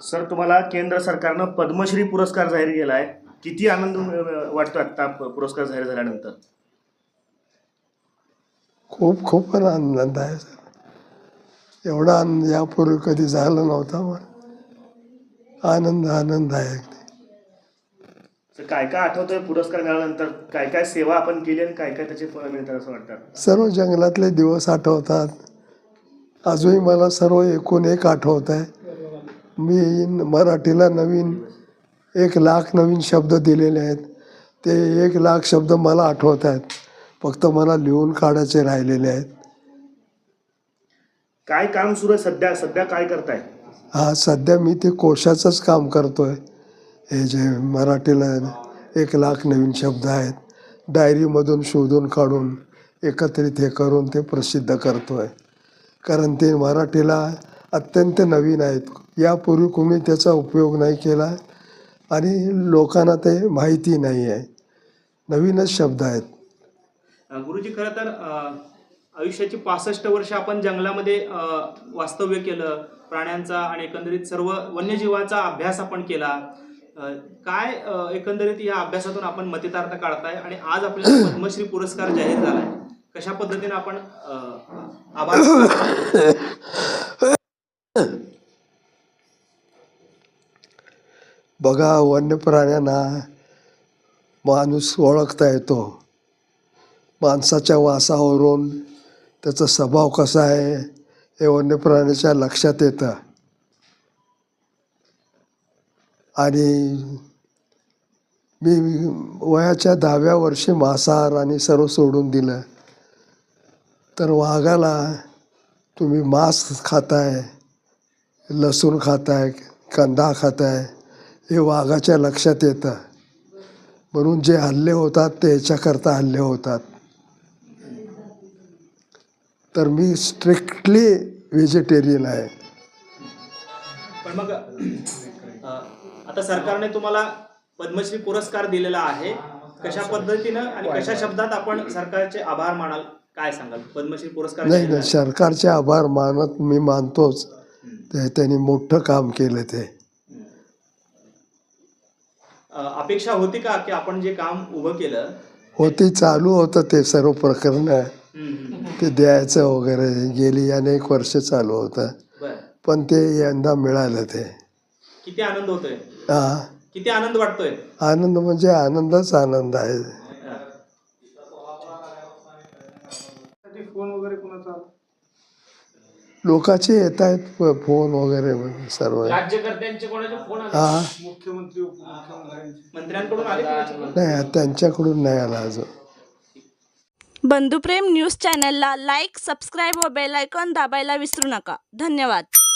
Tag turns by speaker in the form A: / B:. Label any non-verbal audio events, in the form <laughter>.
A: Sir तुम्हाला केंद्र सरकारनं पद्मश्री पुरस्कार जाहीर केला आहे किती आनंद वाटतो आता प- पुरस्कार जाहीर झाल्यानंतर?
B: खूप खूप आनंद आहे सर. एवढा आनंद यापूर्वी कधी झाला नव्हता मला आनंद आनंद आहे
A: काय काय आठवतंय पुरस्कार मिळाल्यानंतर? काय काय सेवा आपण केली आणि काय काय त्याचे फळ मिळतात असं वाटतं?
B: सर्व जंगलातले दिवस आठवतात. अजूनही मला सर्व एकूण एक आठवत आहे मी मराठीला नवीन एक लाख नवीन शब्द दिलेले आहेत. ते एक लाख शब्द मला आठवत आहेत. फक्त मला लिहून काढायचे राहिलेले आहेत.
A: काय काम सुरू आहे सध्या? सध्या काय करताय?
B: हा सध्या मी ते कोशाचंच काम करतोय. हे जे मराठीला एक लाख नवीन शब्द आहेत. डायरीमधून शोधून काढून एकत्रित हे करून ते प्रसिद्ध करतोय. कारण ते मराठीला अत्यंत नवीन आहेत. यापूर्वी कोणी त्याचा उपयोग नाही केला आणि लोकांना ते माहिती नाही आहे. नवीनच शब्द आहेत.
C: गुरुजी खरं तर आयुष्याची पासष्ट वर्ष आपण जंगलामध्ये वास्तव्य केलं प्राण्यांचा आणि एकंदरीत सर्व वन्यजीवाचा अभ्यास आपण केला. काय एकंदरीत या अभ्यासातून आपण मतितार्थ काढताय आणि आज आपल्याला <coughs> पद्मश्री पुरस्कार जाहीर झालाय. कशा पद्धतीने आपण आभार <coughs>
B: बघा वन्य प्राण्यांना माणूस ओळखता येतो. माणसाच्या वासावरून त्याचा स्वभाव कसा आहे हे वन्य प्राण्याच्या लक्षात येतं. आणि मी वयाच्या दहाव्या वर्षी मांसाहार आणि सर्व सोडून दिलं. तर वाघाला तुम्ही मांस खाताय लसूण खाताय कांदा खाताय हे वाघाच्या लक्षात येतं. म्हणून जे हल्ले होतात ते ह्याच्याकरता हल्ले होतात. तर मी स्ट्रिक्टली व्हेजिटेरियन आहे.
C: पण मग आता सरकारने तुम्हाला पद्मश्री पुरस्कार दिलेला आहे. कशा पद्धतीनं आणि कशा शब्दात आपण सरकारचे आभार मानाल? काय सांगाल? पद्मश्री पुरस्कार
B: नाही नाही. सरकारचे आभार मानत मी मानतोच. ते त्यांनी मोठं काम केलं ते.
C: अपेक्षा होती का की आपण जे काम उभं केलं
B: होती चालू होतं ते सर्व प्रकरण. ते द्यायचं वगैरे गेली अनेक वर्ष चालू होतं. पण ते यंदा मिळालं ते.
C: किती आनंद होतोय?
B: हा.
C: किती आनंद वाटतोय?
B: आनंद म्हणजे आनंदच आनंद आहे.
D: फोन वगैरे कोणाचा
B: लोकांचे येत आहेत फोन वगैरे सर्व.
E: राज्यकर्त्यांचे कोणाचे फोन आले?
B: हा.
D: मुख्यमंत्री उपमुख्यमंत्र्यांचे
C: मंत्र्यांकडून आले कोणाचे फोन?
B: नाही त्यांच्याकडून नाही आला अजून.
F: बंधुप्रेम न्यूज चॅनलला लाईक सबस्क्राईब व बेल आयकॉन दाबायला विसरू नका. धन्यवाद.